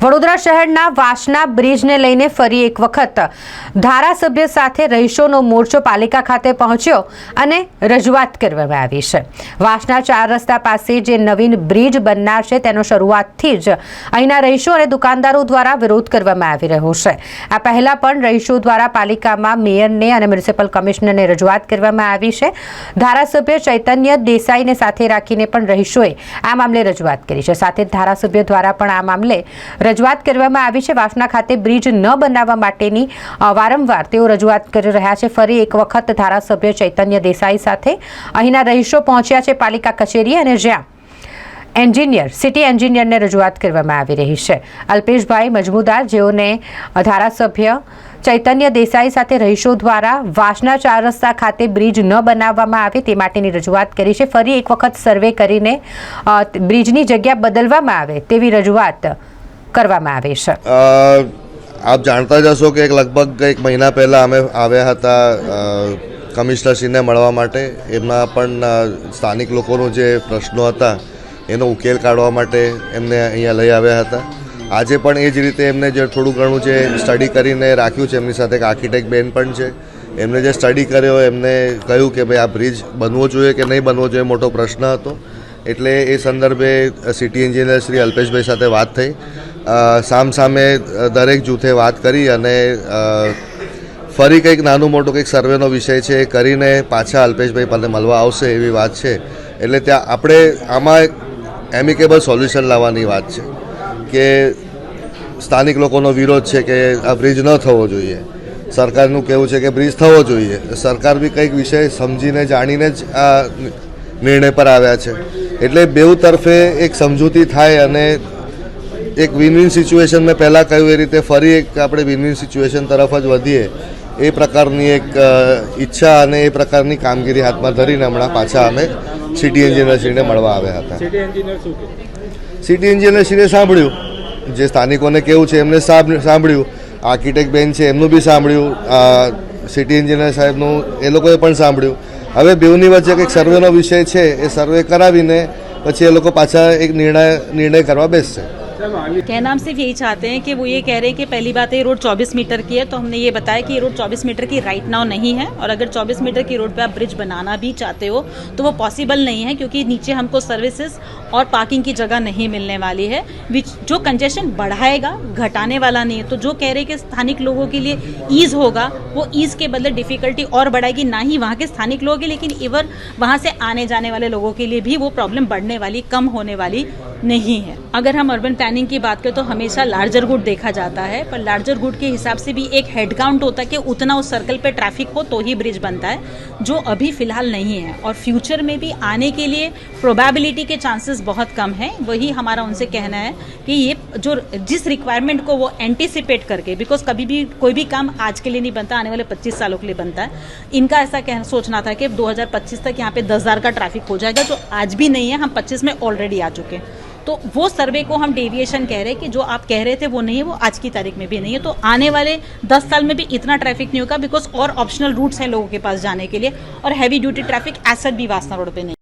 વડોદરા શહેરના વાસના બ્રિજને લઈને ફરી એક વખત ધારાસભ્ય સાથે રહીશોનો મોરચો પાલિકા ખાતે પહોંચ્યો અને રજૂઆત કરવામાં આવી છે. વાસના ચાર રસ્તા પાસે જે નવીન બ્રિજ બનનાર છે, તેનો શરૂઆતથી જ અહીંના રહીશો અને દુકાનદારો દ્વારા વિરોધ કરવામાં આવી રહ્યો છે. આ પહેલાં પણ રહીશો દ્વારા પાલિકામાં મેયરને અને મ્યુનિસિપલ કમિશનરને રજૂઆત કરવામાં આવી છે. ધારાસભ્ય ચૈતન્ય દેસાઈને સાથે રાખીને પણ રહીશોએ આ મામલે રજૂઆત કરી છે. સાથે ધારાસભ્ય દ્વારા પણ આ મામલે રજૂઆત કરવામાં આવી છે. વાસણા ખાતે બ્રિજ ન બનાવવા માટેની વારંવાર તેઓ રજૂઆત કરી રહ્યા છે. ફરી એક વખત ધારાસભ્ય ચૈતન્ય દેસાઈ સાથે અહીંના રહીશો પહોંચ્યા છે પાલિકા કચેરી અને જ્યાં એન્જિનિયર, સિટી એન્જિનિયરને રજૂઆત કરવામાં આવી રહી છે. અલ્પેશભાઈ મજમુદાર, જેઓને ધારાસભ્ય ચૈતન્ય દેસાઈ સાથે રહીશો દ્વારા વાસના ચાર રસ્તા ખાતે બ્રિજ ન બનાવવામાં આવે તે માટેની રજૂઆત કરી છે. ફરી એક વખત સર્વે કરીને બ્રિજની જગ્યા બદલવામાં આવે તેવી રજૂઆત કરવામાં આવે છે. આપ જાણતા જ હશો કે લગભગ એક મહિના પહેલાં અમે આવ્યા હતા કમિશનરશ્રીને મળવા માટે. એમના પણ સ્થાનિક લોકોનો જે પ્રશ્નો હતા, એનો ઉકેલ કાઢવા માટે એમને અહીંયા લઈ આવ્યા હતા. આજે પણ એ જ રીતે એમને જે થોડું ઘણું જે સ્ટડી કરીને રાખ્યું છે, એમની સાથે એક આર્કિટેક્ટ બેન પણ છે. એમને જે સ્ટડી કર્યો, એમને કહ્યું કે ભાઈ આ બ્રિજ બનવો જોઈએ કે નહીં બનવો જોઈએ મોટો પ્રશ્ન હતો. એટલે એ સંદર્ભે સિટી એન્જિનિયર શ્રી અલ્પેશભાઈ સાથે વાત થઈ. અ, સામ સામે અ, દરેક જૂથે વાત કરી અને ફરી કંઈક નાનું મોટું કંઈક સર્વેનો વિષય છે એ કરીને પાછા અલ્પેશભાઈ પાસે મળવા આવશે એવી વાત છે. એટલે ત્યાં આપણે આમાં એમિકેબલ સોલ્યુશન લાવવાની વાત છે કે સ્થાનિક લોકોનો વિરોધ છે કે આ બ્રિજ ન થવો જોઈએ. સરકારનું કહેવું છે કે બ્રિજ થવો જોઈએ. સરકાર બી કંઈક વિષય સમજીને જાણીને જ આ નિર્ણય પર આવ્યા છે. એટલે બેઉ તરફે એક સમજૂતી થાય અને એક વિન વિન સિચ્યુએશન મેં પહેલાં કહ્યું એ રીતે ફરી એક આપણે વિન વિન સિચ્યુએશન તરફ જ વધીએ એ પ્રકારની એક ઈચ્છા અને એ પ્રકારની કામગીરી હાથમાં ધરીને હમણાં પાછા અમે સિટી એન્જિનિયરશ્રીને મળવા આવ્યા હતા. સિટી એન્જિનિયરશ્રીને સાંભળ્યું. જે સ્થાનિકોને કેવું છે એમને સાંભ- સાંભળ્યું. આર્કિટેક્ટ બેન છે એમનું બી સાંભળ્યું. સિટી એન્જિનિયર સાહેબનું એ લોકોએ પણ સાંભળ્યું. હવે બેઉની વચ્ચે કંઈક સર્વેનો વિષય છે એ સર્વે કરાવીને પછી એ લોકો પાછા એક નિર્ણય નિર્ણય કરવા બેસશે. कहना नाम सिर्फ़ यही चाहते हैं कि वो ये कह रहे हैं कि पहली बात है, ये रोड 24 मीटर की है तो हमने ये बताया कि ये रोड 24 मीटर की राइट नाव नहीं है और अगर 24 मीटर की रोड पे आप ब्रिज बनाना भी चाहते हो तो वो पॉसिबल नहीं है क्योंकि नीचे हमको सर्विसेज़ और पार्किंग की जगह नहीं मिलने वाली है विच जो कंजेशन बढ़ाएगा, घटाने वाला नहीं है। तो जो कह रहे कि स्थानिक लोगों के लिए ईज होगा, वो ईज के बदले डिफिकल्टी और बढ़ाएगी, ना ही वहाँ के स्थानिक लोगों के लेकिन इवन वहाँ से आने जाने वाले लोगों के लिए भी वो प्रॉब्लम बढ़ने वाली, कम होने वाली नहीं है। अगर हम अर्बन प्लानिंग की बात करें तो हमेशा लार्जर गुड देखा जाता है पर लार्जर गुड के हिसाब से भी एक हेड काउंट होता है कि उतना उस सर्कल पे ट्रैफ़िक हो तो ही ब्रिज बनता है जो अभी फ़िलहाल नहीं है। और फ्यूचर में भी आने के लिए प्रोबेबिलिटी के चांसेस बहुत कम है। वही हमारा उनसे कहना है कि ये जो जिस रिक्वायरमेंट को वो एंटिसिपेट करके बिकॉज़ कभी भी कोई भी काम आज के लिए नहीं बनता आने वाले 25 सालों के लिए बनता है। इनका ऐसा कहना सोचना था कि 2025 तक यहाँ पे 10,000 का ट्रैफ़िक हो जाएगा जो आज भी नहीं है हम 25 में ऑलरेडी आ चुके हैं। तो वो सर्वे को हम डेविएशन कह रहे हैं कि जो आप कह रहे थे वो नहीं है, वो आज की तारीख में भी नहीं है। तो आने वाले 10 साल में भी इतना ट्रैफ़िक नहीं होगा बिकॉज़ और ऑप्शनल रूट्स हैं लोगों के पास जाने के लिए और हैवी ड्यूटी ट्रैफ़िक एसड भी वासना रोड पर नहीं